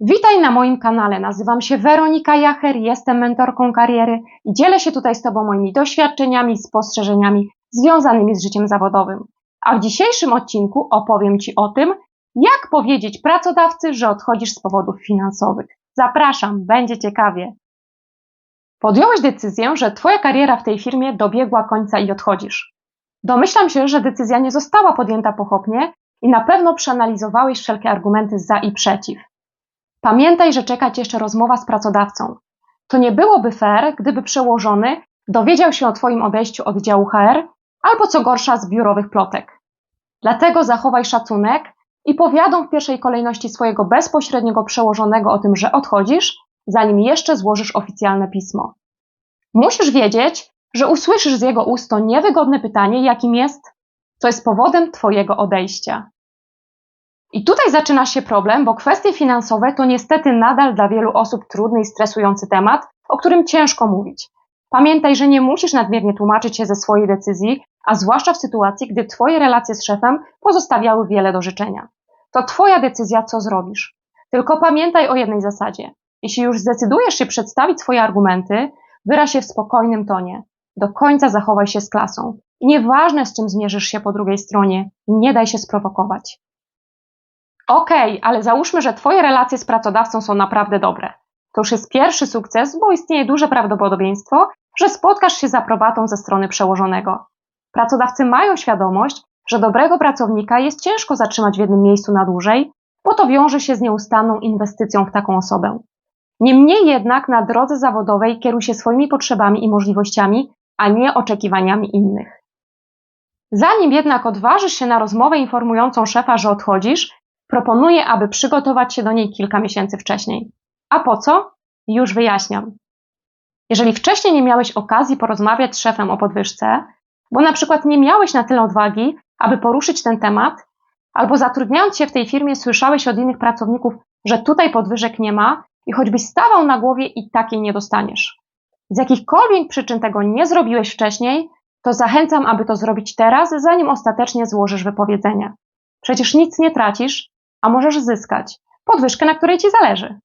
Witaj na moim kanale. Nazywam się Weronika Jacher, jestem mentorką kariery i dzielę się tutaj z Tobą moimi doświadczeniami, spostrzeżeniami związanymi z życiem zawodowym. A w dzisiejszym odcinku opowiem Ci o tym, jak powiedzieć pracodawcy, że odchodzisz z powodów finansowych. Zapraszam, będzie ciekawie. Podjąłeś decyzję, że Twoja kariera w tej firmie dobiegła końca i odchodzisz. Domyślam się, że decyzja nie została podjęta pochopnie i na pewno przeanalizowałeś wszelkie argumenty za i przeciw. Pamiętaj, że czeka Cię jeszcze rozmowa z pracodawcą. To nie byłoby fair, gdyby przełożony dowiedział się o Twoim odejściu od działu HR albo co gorsza z biurowych plotek. Dlatego zachowaj szacunek i powiadom w pierwszej kolejności swojego bezpośredniego przełożonego o tym, że odchodzisz, zanim jeszcze złożysz oficjalne pismo. Musisz wiedzieć, że usłyszysz z jego ust to niewygodne pytanie, jakim jest, co jest powodem Twojego odejścia. I tutaj zaczyna się problem, bo kwestie finansowe to niestety nadal dla wielu osób trudny i stresujący temat, o którym ciężko mówić. Pamiętaj, że nie musisz nadmiernie tłumaczyć się ze swojej decyzji, a zwłaszcza w sytuacji, gdy Twoje relacje z szefem pozostawiały wiele do życzenia. To Twoja decyzja, co zrobisz. Tylko pamiętaj o jednej zasadzie. Jeśli już zdecydujesz się przedstawić swoje argumenty, wyraź się w spokojnym tonie. Do końca zachowaj się z klasą. Nieważne, z czym zmierzysz się po drugiej stronie, nie daj się sprowokować. Okej, okay, ale załóżmy, że Twoje relacje z pracodawcą są naprawdę dobre. To już jest pierwszy sukces, bo istnieje duże prawdopodobieństwo, że spotkasz się z aprobatą ze strony przełożonego. Pracodawcy mają świadomość, że dobrego pracownika jest ciężko zatrzymać w jednym miejscu na dłużej, bo to wiąże się z nieustanną inwestycją w taką osobę. Niemniej jednak na drodze zawodowej kieruj się swoimi potrzebami i możliwościami, a nie oczekiwaniami innych. Zanim jednak odważysz się na rozmowę informującą szefa, że odchodzisz, proponuję, aby przygotować się do niej kilka miesięcy wcześniej. A po co? Już wyjaśniam. Jeżeli wcześniej nie miałeś okazji porozmawiać z szefem o podwyżce, bo na przykład nie miałeś na tyle odwagi, aby poruszyć ten temat, albo zatrudniając się w tej firmie słyszałeś od innych pracowników, że tutaj podwyżek nie ma i choćbyś stawał na głowie i takiej nie dostaniesz. Z jakichkolwiek przyczyn tego nie zrobiłeś wcześniej, to zachęcam, aby to zrobić teraz, zanim ostatecznie złożysz wypowiedzenie. Przecież nic nie tracisz, a możesz zyskać podwyżkę, na której ci zależy.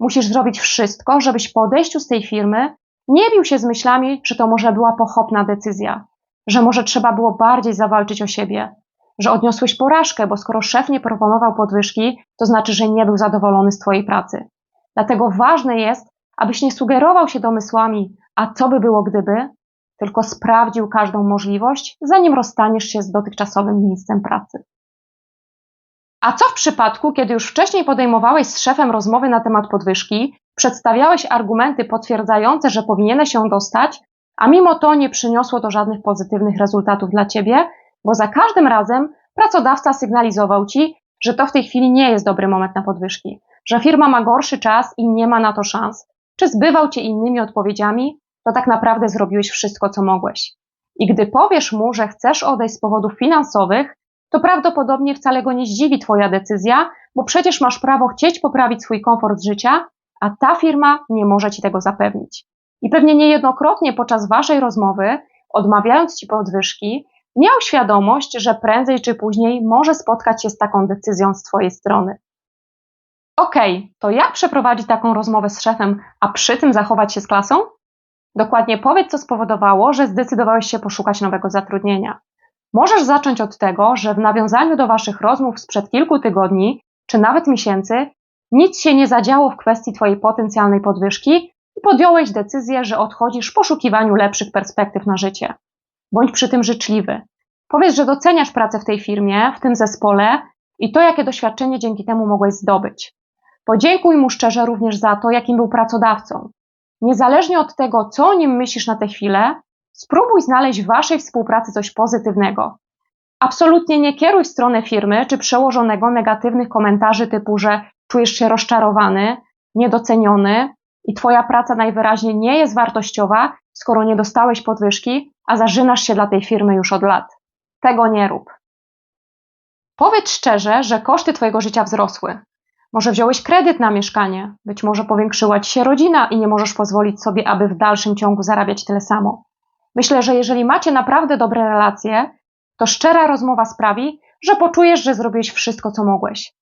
Musisz zrobić wszystko, żebyś po odejściu z tej firmy nie bił się z myślami, że to może była pochopna decyzja, że może trzeba było bardziej zawalczyć o siebie, że odniosłeś porażkę, bo skoro szef nie proponował podwyżki, to znaczy, że nie był zadowolony z Twojej pracy. Dlatego ważne jest, abyś nie sugerował się domysłami, a co by było gdyby, tylko sprawdził każdą możliwość, zanim rozstaniesz się z dotychczasowym miejscem pracy. A co w przypadku, kiedy już wcześniej podejmowałeś z szefem rozmowy na temat podwyżki, przedstawiałeś argumenty potwierdzające, że powinieneś ją dostać, a mimo to nie przyniosło to żadnych pozytywnych rezultatów dla ciebie, bo za każdym razem pracodawca sygnalizował ci, że to w tej chwili nie jest dobry moment na podwyżki, że firma ma gorszy czas i nie ma na to szans, czy zbywał cię innymi odpowiedziami, to tak naprawdę zrobiłeś wszystko, co mogłeś. I gdy powiesz mu, że chcesz odejść z powodów finansowych, to prawdopodobnie wcale go nie zdziwi Twoja decyzja, bo przecież masz prawo chcieć poprawić swój komfort życia, a ta firma nie może Ci tego zapewnić. I pewnie niejednokrotnie podczas Waszej rozmowy, odmawiając Ci podwyżki, miał świadomość, że prędzej czy później może spotkać się z taką decyzją z Twojej strony. Okej, okay, to jak przeprowadzić taką rozmowę z szefem, a przy tym zachować się z klasą? Dokładnie powiedz, co spowodowało, że zdecydowałeś się poszukać nowego zatrudnienia. Możesz zacząć od tego, że w nawiązaniu do Waszych rozmów sprzed kilku tygodni, czy nawet miesięcy, nic się nie zadziało w kwestii Twojej potencjalnej podwyżki i podjąłeś decyzję, że odchodzisz w poszukiwaniu lepszych perspektyw na życie. Bądź przy tym życzliwy. Powiedz, że doceniasz pracę w tej firmie, w tym zespole i to, jakie doświadczenie dzięki temu mogłeś zdobyć. Podziękuj mu szczerze również za to, jakim był pracodawcą. Niezależnie od tego, co o nim myślisz na tę chwilę, Spróbuj znaleźć w Waszej współpracy coś pozytywnego. Absolutnie nie kieruj w stronę firmy czy przełożonego negatywnych komentarzy typu, że czujesz się rozczarowany, niedoceniony i Twoja praca najwyraźniej nie jest wartościowa, skoro nie dostałeś podwyżki, a zażynasz się dla tej firmy już od lat. Tego nie rób. Powiedz szczerze, że koszty Twojego życia wzrosły. Może wziąłeś kredyt na mieszkanie, być może powiększyła Ci się rodzina i nie możesz pozwolić sobie, aby w dalszym ciągu zarabiać tyle samo. Myślę, że jeżeli macie naprawdę dobre relacje, to szczera rozmowa sprawi, że poczujesz, że zrobiłeś wszystko, co mogłeś.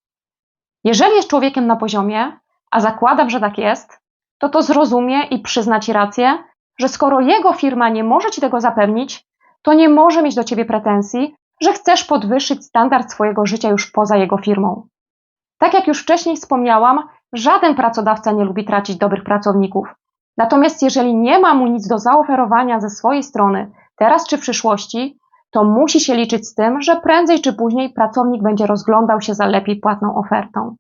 Jeżeli jest człowiekiem na poziomie, a zakładam, że tak jest, to to zrozumie i przyzna ci rację, że skoro jego firma nie może ci tego zapewnić, to nie może mieć do ciebie pretensji, że chcesz podwyższyć standard swojego życia już poza jego firmą. Tak jak już wcześniej wspomniałam, żaden pracodawca nie lubi tracić dobrych pracowników. Natomiast jeżeli nie ma mu nic do zaoferowania ze swojej strony, teraz czy w przyszłości, to musi się liczyć z tym, że prędzej czy później pracownik będzie rozglądał się za lepiej płatną ofertą.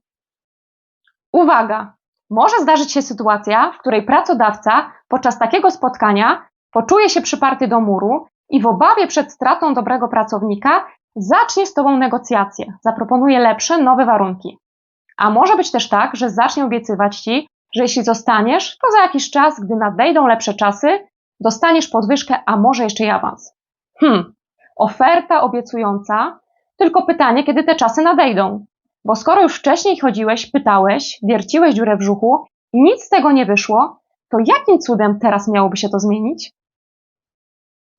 Uwaga! Może zdarzyć się sytuacja, w której pracodawca podczas takiego spotkania poczuje się przyparty do muru i w obawie przed stratą dobrego pracownika zacznie z Tobą negocjacje, zaproponuje lepsze, nowe warunki. A może być też tak, że zacznie obiecywać Ci, że jeśli zostaniesz, to za jakiś czas, gdy nadejdą lepsze czasy, dostaniesz podwyżkę, a może jeszcze i awans. Hmm, oferta obiecująca, tylko pytanie, kiedy te czasy nadejdą. Bo skoro już wcześniej chodziłeś, pytałeś, wierciłeś dziurę w brzuchu i nic z tego nie wyszło, to jakim cudem teraz miałoby się to zmienić?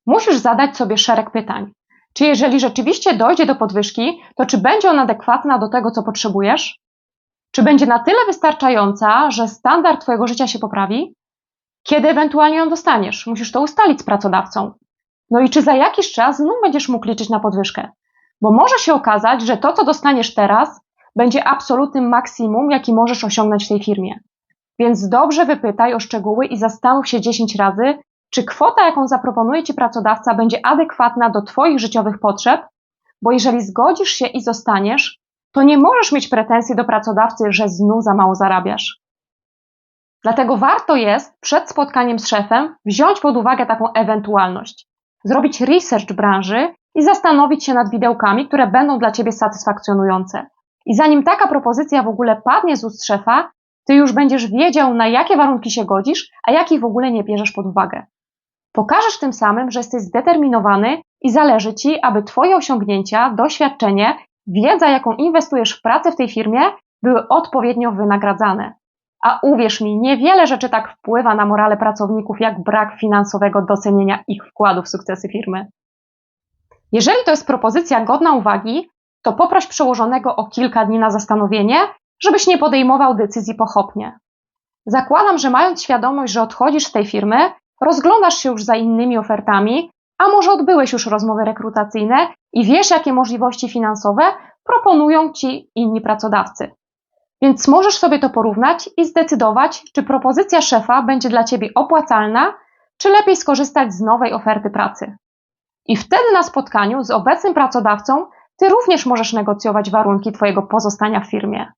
Musisz zadać sobie szereg pytań. Czy jeżeli rzeczywiście dojdzie do podwyżki, to czy będzie ona adekwatna do tego, co potrzebujesz? Czy będzie na tyle wystarczająca, że standard Twojego życia się poprawi? Kiedy ewentualnie ją dostaniesz? Musisz to ustalić z pracodawcą. No i czy za jakiś czas znów będziesz mógł liczyć na podwyżkę? Bo może się okazać, że to, co dostaniesz teraz, będzie absolutnym maksimum, jaki możesz osiągnąć w tej firmie. Więc dobrze wypytaj o szczegóły i zastanów się 10 razy, czy kwota, jaką zaproponuje Ci pracodawca, będzie adekwatna do Twoich życiowych potrzeb, bo jeżeli zgodzisz się i zostaniesz, to nie możesz mieć pretensji do pracodawcy, że znów za mało zarabiasz. Dlatego warto jest przed spotkaniem z szefem wziąć pod uwagę taką ewentualność, zrobić research branży i zastanowić się nad widełkami, które będą dla Ciebie satysfakcjonujące. I zanim taka propozycja w ogóle padnie z ust szefa, Ty już będziesz wiedział, na jakie warunki się godzisz, a jakich w ogóle nie bierzesz pod uwagę. Pokażesz tym samym, że jesteś zdeterminowany i zależy Ci, aby Twoje osiągnięcia, doświadczenie, wiedza, jaką inwestujesz w pracę w tej firmie, były odpowiednio wynagradzane. A uwierz mi, niewiele rzeczy tak wpływa na morale pracowników, jak brak finansowego docenienia ich wkładu w sukcesy firmy. Jeżeli to jest propozycja godna uwagi, to poproś przełożonego o kilka dni na zastanowienie, żebyś nie podejmował decyzji pochopnie. Zakładam, że mając świadomość, że odchodzisz z tej firmy, rozglądasz się już za innymi ofertami, a może odbyłeś już rozmowy rekrutacyjne i wiesz, jakie możliwości finansowe proponują ci inni pracodawcy. Więc możesz sobie to porównać i zdecydować, czy propozycja szefa będzie dla ciebie opłacalna, czy lepiej skorzystać z nowej oferty pracy. I wtedy na spotkaniu z obecnym pracodawcą ty również możesz negocjować warunki twojego pozostania w firmie.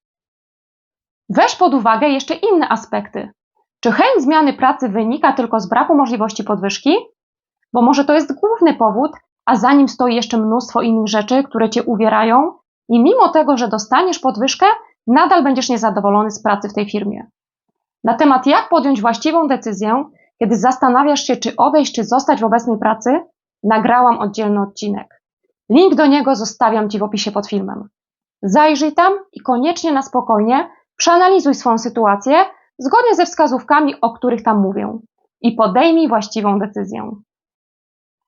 Weź pod uwagę jeszcze inne aspekty. Czy chęć zmiany pracy wynika tylko z braku możliwości podwyżki? Bo może to jest główny powód, a za nim stoi jeszcze mnóstwo innych rzeczy, które cię uwierają, i mimo tego, że dostaniesz podwyżkę, nadal będziesz niezadowolony z pracy w tej firmie. Na temat, jak podjąć właściwą decyzję, kiedy zastanawiasz się, czy odejść, czy zostać w obecnej pracy, nagrałam oddzielny odcinek. Link do niego zostawiam Ci w opisie pod filmem. Zajrzyj tam i koniecznie na spokojnie przeanalizuj swoją sytuację zgodnie ze wskazówkami, o których tam mówię i podejmij właściwą decyzję.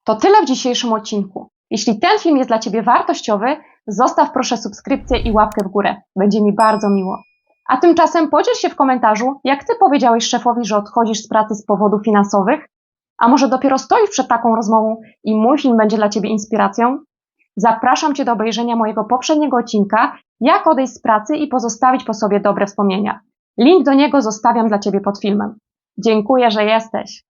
To tyle w dzisiejszym odcinku. Jeśli ten film jest dla Ciebie wartościowy, zostaw proszę subskrypcję i łapkę w górę. Będzie mi bardzo miło. A tymczasem podziel się w komentarzu, jak Ty powiedziałeś szefowi, że odchodzisz z pracy z powodów finansowych, a może dopiero stoisz przed taką rozmową i mój film będzie dla Ciebie inspiracją? Zapraszam Cię do obejrzenia mojego poprzedniego odcinka, jak odejść z pracy i pozostawić po sobie dobre wspomnienia. Link do niego zostawiam dla Ciebie pod filmem. Dziękuję, że jesteś.